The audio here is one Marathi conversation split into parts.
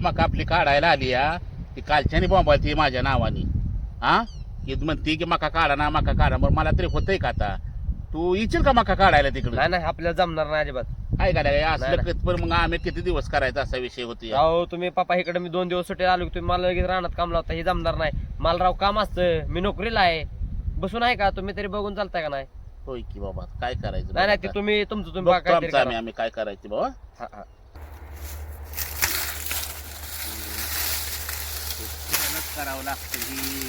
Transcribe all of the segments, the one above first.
मका आपली काढायला आली या ती कालच्यानी बोंबालती माझ्या नावानी. हा? की म्हणती की मका काढा ना मका काढा. मग मला तरी होतंय का आता? तू इच्छिल का मका काढायला तिकडे? नाही नाही आपल्याला जमणार नाही अजिबात. काय करायला नाही, असलं नाही. कत- पण मग आम्ही किती दिवस करायचा असा विषय होतो राव तुम्ही पप्पा इकडे मी दोन दिवस सुट्टी आलो की तुम्ही मला लगेच रानात काम लावता हे जमणार नाही. मला राव काम असतं मी नोकरीला आहे. बसून आहे का? तुम्ही तरी बघून चालताय का नाही? होय की बाबा काय करायचं नाही नाही ते. तुम्ही तुमचं तुम्ही बघतो बघा काहीतरी आमचं आम्ही करा. आम्ही काय करायचं बाबा हा, हा. करावं लागतं ही.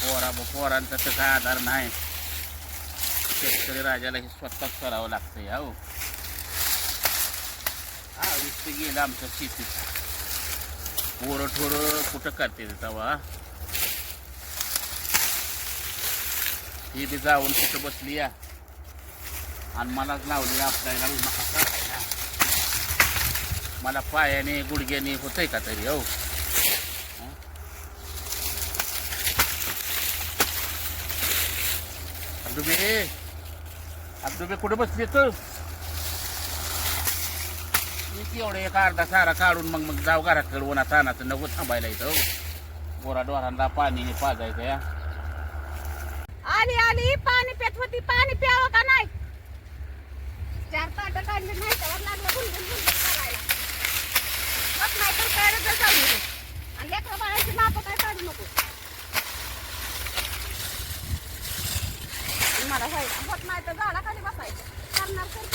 पोरा पोरांचा तर काय आधार नाही. शेतकरी राजाला हे स्वतःच करावं लागतं या हो. हा वीस गेलं आमचं शेतीत पोरं ठोरं कुठं करते तेव्हा ही बी जाऊन कुठं बसली या? आणि मलाच लावली आपल्याला मला पायाने गुडघ्याने होतंय का तरी हो? अब्दुबे अब्दुबे कुठे बसली तू? मी एक अर्धा सारा काढून मग मग जाऊ घराकडे उन्हा तानाचं नको थांबायला इथं. हो. डोरांना पाणी पाजायचं या. आली आली पाणी पेत होती. पाणी प्यावं का नाही? चार ताट काढले नाही त्यावर लागलं करायला. नाही तर काय नको आणि लेकरं बाळाची माप काय काढू नको. मला होत नाही तर झाडाखाली बसायचं. करणार तर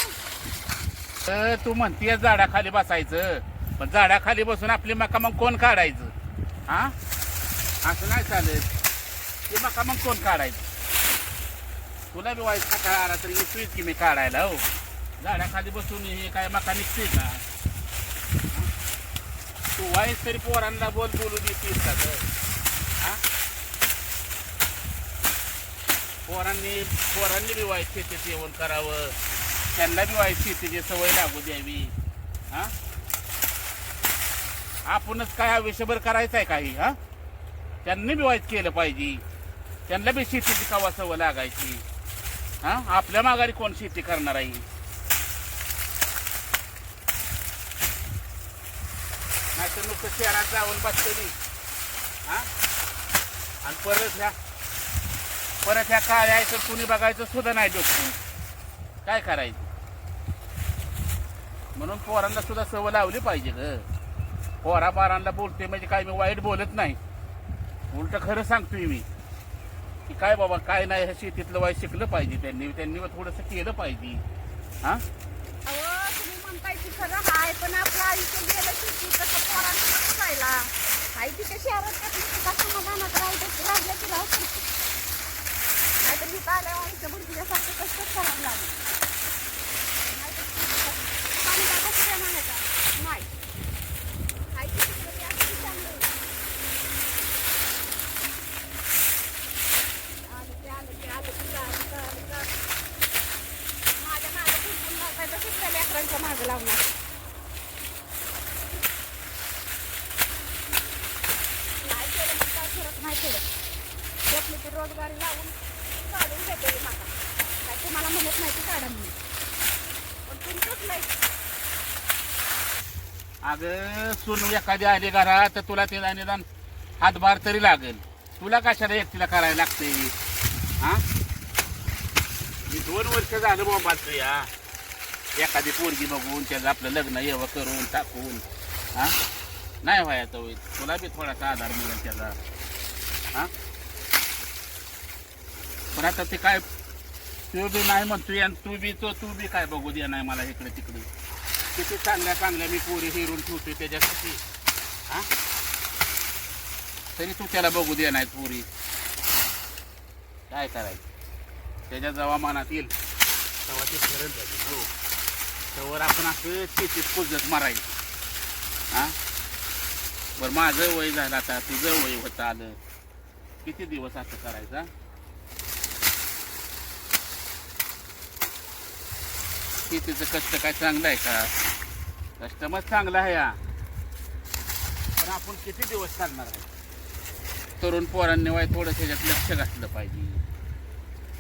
काय? तू म्हणतीय झाडाखाली बसायचं. पण झाडाखाली बसून आपली मका मग कोण काढायचं? हा? असं नाही चालेल ती मका मग कोण काढायचं? तुला बी वाईट सकाळ आला तरी येतोय की मी काढायला हो. झाडाखाली बसून हे काय मका निघते का? हा? तू वाईट तरी पोरांना बोल बोलू देतीस का पोरांनी पोरांनी बी वाईट शेतीत येऊन करावं. त्यांना बी वाईट शेतीची सवय लागू द्यावी. हा? आपणच काय आयुष्यभर करायचं आहे काही हा? त्यांनी बी वाईट केलं पाहिजे. त्यांना बी शेतीची कवा सवय लागायची. हा? आपल्या माघारी कोण शेती करणार आहे? नाहीतर नुसतं शहरात जाऊन बसते मी. हा? आणि परत ह्या परत ह्या काळ्या यायचं कुणी बघायचं सुद्धा नाही डोकून काय करायचं? म्हणून पोरांना सुद्धा सवय लावली पाहिजे ग. पोरा बारांना बोलते म्हणजे काय मी वाईट बोलत नाही. उलट खरं सांगतोय मी. की काय बाबा काय नाही हे शेतीतलं वाईट शिकलं पाहिजे त्यांनी. त्यांनी थोडंसं केलं पाहिजे. हा? तुम्ही पण आपलं आयुष्य गेलं शेती कसं पोरांना कसं जायला हाय तिथे शहरात समाधानात राहिलं की राहू तर ही मी आल्या आईच्या बुडकीच्यासारखं कष्टच करावं लागेल? नाहीतर पाणी काय बसू देणार नाही. का नाही? हाय तिथे तरी लेकरांच्या मागं लावणार? आलं ते आलं ते आलं ते आलं ते आलं ते आलं. माझ्या मागे फिरकून बसायचं दुसऱ्या लेकरांच्या मागे लावणार नाही केलं मग काय फरक नाही केलं आपली ती रोजगारी लावून काढून देते माका काय तुम्हाला म्हणत नाही की काढा म्हणून पण तुमचंच नाही अगं सून एखादी आली घरात तर तुला ते निदान हातभार तरी लागेल. तुला कशाला एकटीला करायला लागते? हा? मी दोन वर्ष झालं बोंबाचं या एखादी पोरगी बघून त्याचं आपलं लग्न येवं करून टाकून हा? नाही व्हायचं होईल तुला बी थोडासा आधार मिळेल त्याचा. हा? पण आता ते काय तू बी नाही म्हणतो तू बी तो तू बी काय बघू दे नाही मला इकडे तिकडे किती चांगल्या चांगल्या मी पोरी हिरून ठेवतोय त्याच्यासाठी. हा? तरी तू त्याला बघू दे नाही पोरी. काय करायचं? त्याच्या जेव्हा मनात येईल. तेव्हा ते फिरत जाईल हो. त्यावर आपण असं शेतीत कुजत मारायचं. हा? बरं माझं वय झालं आता तुझं वय होतं आलं. किती दिवस असं करायचं शेतीचं कष्ट काय चांगलं आहे का? कष्ट मग चांगलं आहे या पण आपण किती दिवस चालणार आहे? तरुण पोरांनी वाय थोडं त्याच्यात लक्ष घातलं पाहिजे.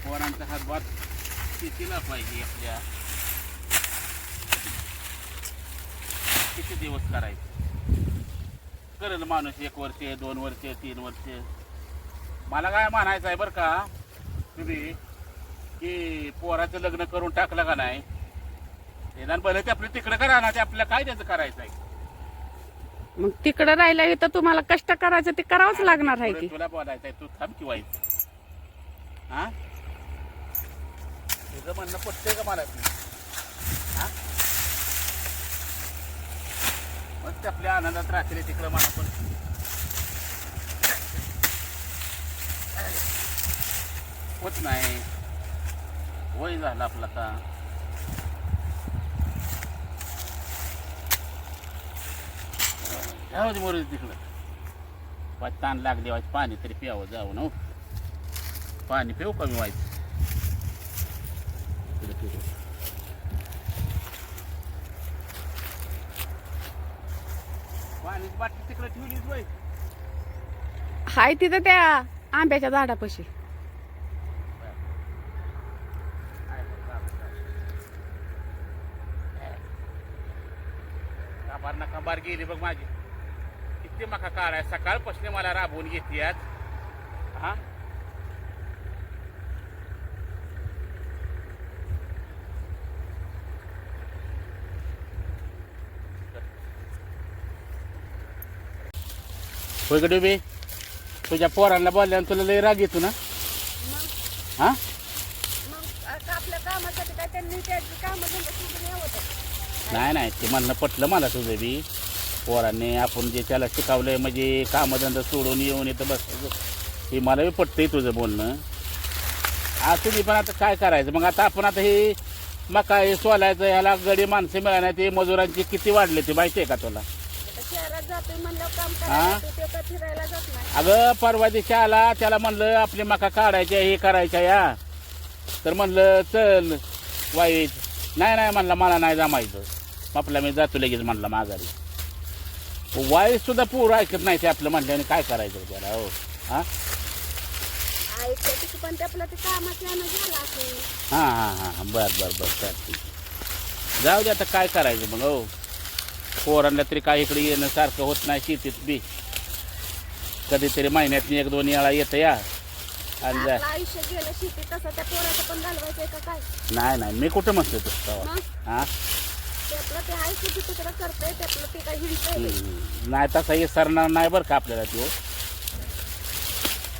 पोरांचा हातभार शेतीला पाहिजे आपल्या. किती दिवस करायचं? करेल माणूस एक वर्ष दोन वर्ष तीन वर्ष. मला काय म्हणायचं आहे बरं का तुम्ही की पोराचं लग्न करून टाकलं का नाही? निदान भले ते आपलं तिकडं करा ना ते आपल्याला काय त्याचं करायचं आहे मग तिकडं राहिलं तर तुम्हाला कष्ट करायचं ते करावंच लागणार आहे की. तुला बोलायचं आहे तू थांब की वाईट. हा? तुझं म्हणणं पटतंय का मला? हा? आपल्या आनंदात रात्री तिकडं मला पण. होत नाही. वय झालं आपलं आता. दे मोरू तिकडं. वाच ताण लागली वाच पाणी तरी प्यावं जाऊ ना पाणी पिऊ कमी व्हायचं. पाण्याची बाटली तिकडे ठेवलीच बाई हाय तिथं त्या आंब्याच्या झाडापाशी. काबार ना काबार गेली बघ माझी. किती मका काढाय. सकाळपासून मला राबवून घेते आज हा? होय गडे बे तुझ्या पोरांना बोलल्यानं तुला लय राग येतो ना? हा? आपल्या कामासाठी काय त्यांनी काम नाही नाही ते म्हणणं पटलं मला तुझं बी. पोरांनी आपण जे त्याला शिकवलंय म्हणजे कामधंदा सोडून येऊन येतं बस. हे मला बी पटतंय तुझं बोलणं. आज तुम्ही पण आता काय करायचं? मग आता आपण आता हे मका हे सोलायचं ह्याला गडी माणसं मिळाल्या ते मजुरांचे किती वाढले ते माहिती आहे का तुला? हा? अगं परवा दिवशी आला त्याला म्हणलं आपली मका काढायच्या हे करायच्या या तर म्हणलं चल वाईट. नाही नाही म्हणलं मला नाही जमायचं. आपला मी जातो लगेच म्हणलं माघारी. वाईट सुद्धा पूर ऐकत नाही ते आपलं म्हणल्याने काय करायचं त्याला हो. हा? ऐकते तिथे पण ते आपलं ते कामाचं यानं झालं असेल हां हां हां हां. बर बर बर. चालते जाऊ दे आता काय करायचं मग हो. पोरांना तरी काय इकडे येणं सारखं होत नाही शेतीत बी. कधीतरी महिन्यात एक दोन वेळा येतं या. आणि जा. आपलं आयुष्य गेलं शेती तसं त्या पोराचं पण घालवायचंय का काय? नाही नाही. मी कुठं म्हणतो तसं? मग? हां? ते आपलं ते आहे शेती तिकडं करतंय ते आपलं ते काय हिंडतंय नाही तसा हे सरणार नाही बरं का आपल्याला तो.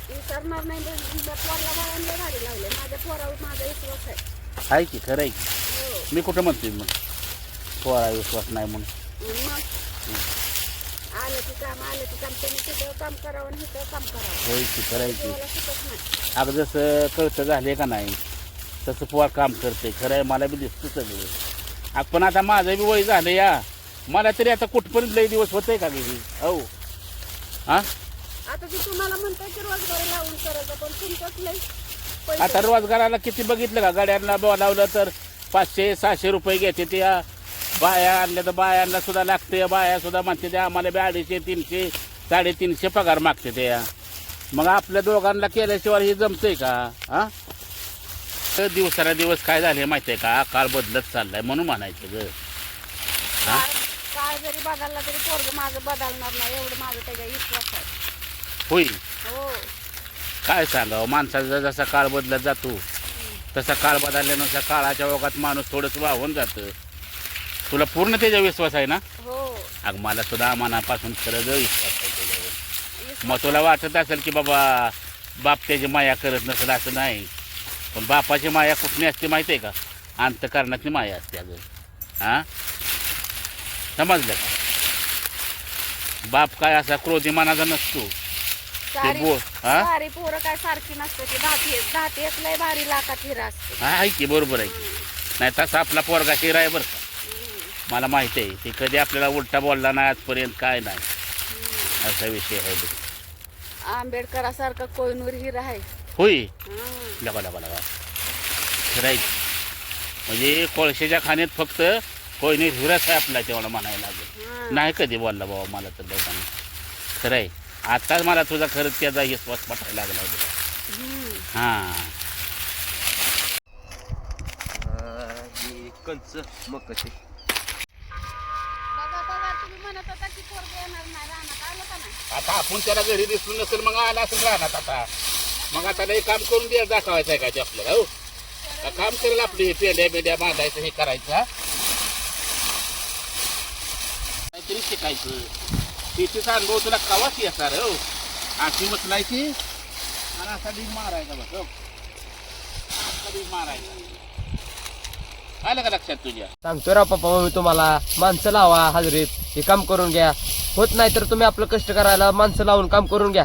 विसरणार नाही म्हणजे पोराला बाळांना गाडी लावले माझ्या पोरावर माझा विश्वास आहे. आहे की खरं आहे की? हो. मी कुठं म्हणतोय मग? पोरा विश्वास नाही म्हणून. मग? आलं की काम आलं की काम. त्यांनी तिथं काम करावं आणि इथं काम करावं. होय की खरं आहे की. देवाला सुटत नाही. अगं जसं कळतं झाले का नाही तसं पोर काम करते खरं आहे मला बी दिसतं सगळं अगं पण आता माझं बी वय झालं या. मला तरी आता कुठपर्यंत लई दिवस होतंय का गेली हो हा? आता ते तुम्हाला म्हणताय की रोजगारी लावून करायचं पण तुमचंच लई पैसे- आता रोजगाराला किती बघितलं का? गाड्यांना बोलावलं तर पाचशे सहाशे रुपये घेते ते या बाया आणल्या तर बायांना सुद्धा लागते बाया सुद्धा म्हणते ते आम्हाला बी अडीचशे तीनशे साडेतीनशे पगार मागते ते या मग आपल्या दोघांना केल्याशिवाय हे जमतंय का? हा? दिवसाला दिवस काय झाले माहितीये का? काळ बदलत चाललाय म्हणून म्हणायचं ग. हा? काय काय जरी बदलला तरी पोरग माझं बदलणार नाही एवढं माझं त्याच्या विश्वास आहे. होईल हो. काय सांगावं? माणसाचा जसा काळ बदलत जातो तसा काळ बदलल्यानुसार काळाच्या ओघात माणूस थोडंसं वाहून जातं. तुला पूर्ण त्याचा विश्वास आहे ना? हो. अग मला सुद्धा मनापासून विश्वास आहे त्याच्यावर. विश्वास- मग तुला वाटत असेल की बाबा बाप त्याची माया करत नसेल असं नाही. पण बापाची माया कुठली असते माहिती आहे का? अंतकरणाची माया असते अगं. हां? समजलं का? बाप काय असा क्रोधी मनाचा नसतो. सारी बोल, हा? पोरं काय सारखी नसते ती. दहाती दहाती एक लय भारी लाखात हिरा असते. हा आहे की बरोबर आहे की. नाही तसा आपला पोरगा शिरा आहे बरं का. मला माहिती आहे ते कधी आपल्याला उलटा बोलला नाही आजपर्यंत काय नाही. असा विषय आहे बघ. आंबेडकरासारखा कोयनूर हिरा आहे. होय हं. लगा लगा लगा की. म्हणजे कोळशाच्या खाण्यात फक्त कोयने हिरच आहे आपला तेवढा म्हणायला लागेल हं. नाही कधी बोलला बाबा मला तर लोकांनी खरं आहे आताच मला तुझा खरंच त्याचा विश्वास पटायला लागला होता हं. हां कंच मग कसे आता आपण त्याला घरी दिसून नसेल मग आला असेल राहणार आता मग आता लई काम करून द्या दाखवायचं आहे का ते आपल्याला हो? का काम करेल आपली पेंड्या बेंड्या बांधायचं हे करायचं हा? काहीतरी शिकायचं. शेतीचा अनुभव तुला कवाच येणार हो? अशी उचलायची आणि असा डीग मारायचा बस हो? असा डीग मारायचा. आलं का लक्षात तुझ्या? सांगतो राव पप्पा मम्मी तुम्हाला माणसं लावा हाजरीत हे काम करून घ्या. होत नाही तर तुम्ही आपलं कष्ट करायला माणसं लावून काम करून घ्या.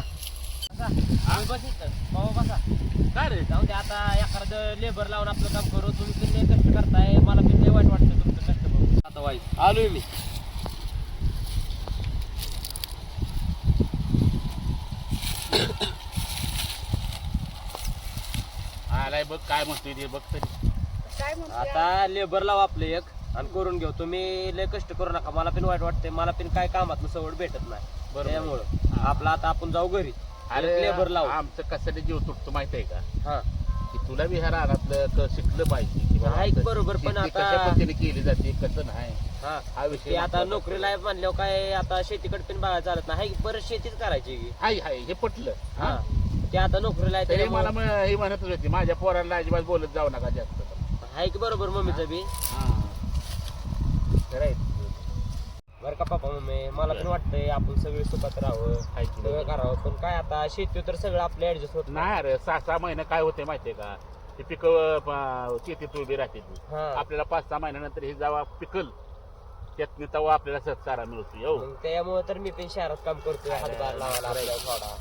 काय रे? जाऊ दे आता एखादं लेबर लावून आपलं काम करू. तुम्ही लय कष्ट करताय. मला लय वाईट वाटतं तुमचं कष्ट बघून. आता वाईट. आलोय मी. आलाय बघ काय म्हणतोय ते बघ तरी. काय म्हणतो आता लेबर लावा आपलं एक आणि करून घेऊ. तुम्ही लय कष्ट करू नका. मला पण वाईट वाटतंय. मला पण काय कामात सवड भेटत नाही. बरोबर. त्यामुळं. आपलं आता आपण जाऊ घरी. अरे लेबर लावू आमचं कसं जीव तुटतो माहिती आहे का? हा. की तुला बी ह्या रानातलं शिकलं पाहिजे की बाबा बरोबर, पण शेती आता- कशा पद्धतीने केली जाते कसं नाही? हा. हा विषय आता महत्त्वाचा. नोकरीला म्हणल्यावर काय आता शेतीकडे पण बघायला चालत नाही. हाय, परत शेतीच करायची की. हाय हाय हे पटलं. हा. हा. ते आता नोकरीला आहे तरी त्याच्यामुळं- मला म- हे म्हणतच होती माझ्या पोरांना अजिबात बोलत जाऊ नका जास्त. आहे की बरोबर मम्मीचं बी? हा. खरं आहे. बरं का पप्पा मम्मी? मला पण वाटतंय आपण सगळे सुखात राहावं हाय की सगळं. करावं. पण काय आता शेती तर सगळं आपलं ऍडजस्ट होत नाही. अरे सहा सहा महिने काय होते माहितीये का? ते पिकं प- शेतीत उभी राहते ती. हा. आपल्याला पाच सहा महिन्यानंतर हे जेव्हा पिकल त्यातनं तेव्हा आपल्याला सत्सारा मिळतो हो मग त्यामुळे तर मी पण शहरात काम करतोय हातभार लावायला थोडा.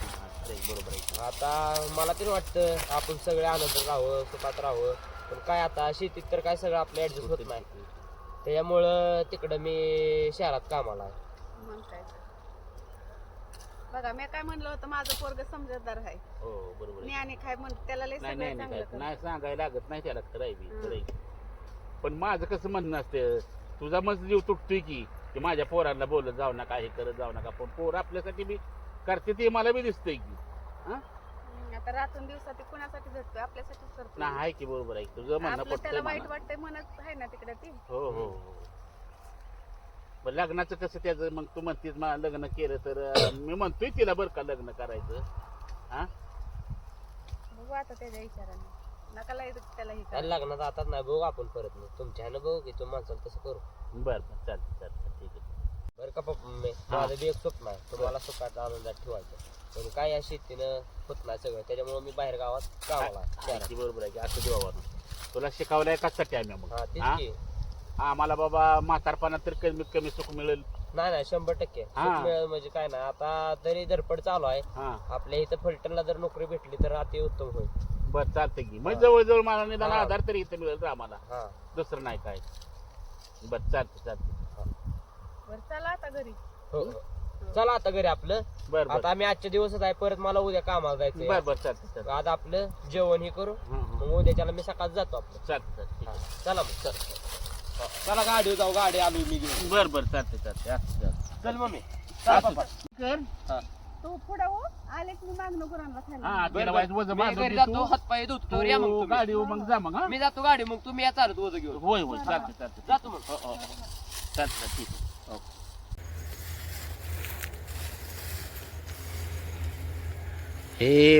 बरोबर आहे. आता मला तरी वाटतं आपण सगळे आनंदात राहावं सुखात राहावं. पण काय आता शेतीत तर काय सगळं आपलं ऍडजस्ट होत नाही. त्याच्यामुळं तिकडं मी शहरात कामाला आहे मग काय तर. बघा मी काय म्हणलं होतं माझं पोरग समजदार आहे हो बरोबर आहे ज्ञानी काय म्हण त्याला लय नाही सगळं नाही नाही चांगलं काय- करतं. नाही सांगायला लागत नाही त्याला खरं आहे बी, हं. खरं आहे. पण माझं कसं म्हणणं असतं तुझा मस्त जीव तुटतोय की की माझ्या पोरांना बोलत जाऊ नका हे करत जाऊ नका पण पोर आपल्यासाठी बी करते ते मला बी दिसतंय की हा? आता रातून दिवसात कोणासाठी झटतोय आपल्यासाठीच करतो नाही आहे की बरोबर आहे. तुझं म्हणणं आपलं त्याला वाईट. वाटतंय म्हणत आहे ना तिकडे ती. हो हो हो. पण लग्नाचं कसं त्याचं? मग तू म्हणतीस मला लग्न केलं तर अं, मी म्हणतोय तिला बरं का लग्न करायचं. हा? बघू आता त्याच्या विचाराने. नका लय त्याला हे. लग्नात आता नाही बघू आपण परत मग तुमच्या ह्यानं बघू की तुम्ही माणसाला तसं करू? बरं बरं. चालतं चालतं ठीक आहे. बरं का पप्पा मी. माझं बी एक स्वप्न आहे. तुम्हाला सुखात आनंदात ठेवायचं पण काय या शेतीनं होत नाही सगळं. त्याच्यामुळे मी बाहेर गावात शहरात. की बरोबर आहे की असं देवा तुला शिकवलंय कशासाठी आम्ही मग? हा तेच हा? की. आम्हाला बाबा म्हातारपणात तर कमीत कमी सुख मिळेल. नाही नाही शंभर टक्के. हा. मिळेल म्हणजे काय नाही. आता तरी धडपड चालू आहे हा. आपल्या इथं फलटणला जर नोकरी भेटली तर अति उत्तम होईल. बरं चालतं की. मग जवळजवळ मला निदान हा. आधार तरी इथं मिळेल रे आम्हाला. हा. दुसरं नाही काय. बरं चालतं चालतं बरं चला आता घरी. हो हो. चला आता घरी आपलं. बरं आता आम्ही आजच्या दिवसच आहे परत मला उद्या कामाला बरं जायचं बरं चालतं चालतं आज आपलं जेवण हे करू. हं, हं. मग उद्याच्याला मी सकाळ जातो आपलं. चालतं चालतं ठीक हा. आहे. चला मग. चल चला गाडी जाऊ गाडी आलो मी घेऊन. बरं बरं चालतं चालतं असं चालतं. चल मम्मी. असं कर. हा. तू पुढे हो. आले की मी मागणं खायला. हा. वाईट वजन घरी जातो तू. हातपाय धुतो तर या मग तुम्ही. गाडी मग जा मग हा. मी जातो गाडी मग तुम्ही या चालत वजन घेऊन. होय होय चालतं चालतं जातो मग. हो हो हो. चालतं ठीक आहे. हो.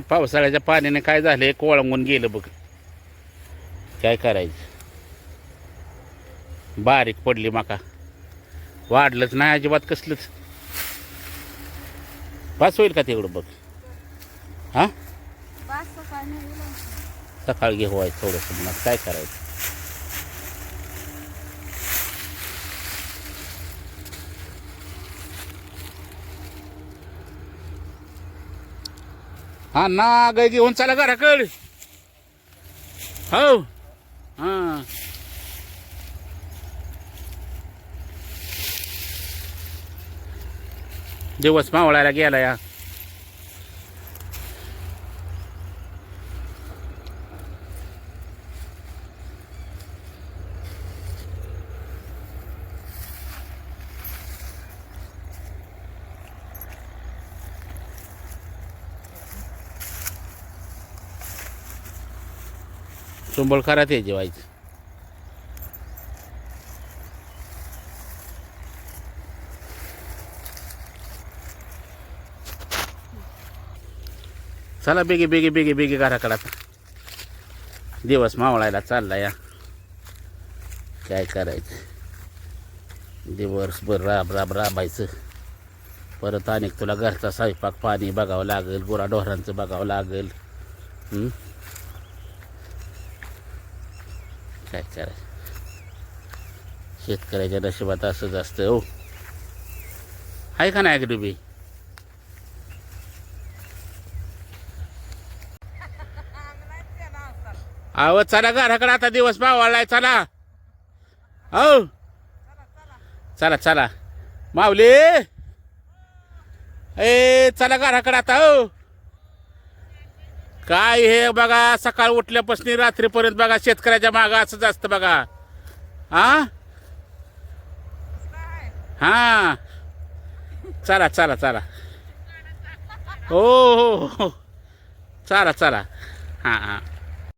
पावसाळ्याच्या पाण्याने काय झालंय कोळंबून गेलं बघ. काय करायचं? बारीक पडली माका. वाढलंच नाही अजिबात कसलंच. पास होईल का तेवढं बघ? हा? सकाळ नाही सकाळ घे व्हायचं थोडंसं मग. काय करायचं? हा ना गाय घेऊन चला घराकड. हो. हा. दिवस मावळायला गेला या चुंबळ करा ते जेवायचं. चला बेगे बेगे बेगे बेगे घराकडे आता. दिवस मावळायला चालला या काय करायचं? दिवसभर राब राब राबायचं. परत अनेक तुला घरचा स्वयंपाक पाणी बघावं लागेल गुराढोरांचं बघावं लागेल हं? काय करायचं? शेतकऱ्याच्या नशिबात असंच असतं हो. आहे का नाही डुबी अहो चला घराकडे आता दिवस मावळलाय चला. हो. चला चला. माऊली. ए चला घराकडे आता हो. काय हे बघा सकाळ उठल्यापासून रात्रीपर्यंत बघा शेतकऱ्याच्या मागं असंच असतं बघा. हा हा. चला चला चला. हो हो हो. हो. चला चला. हां हां.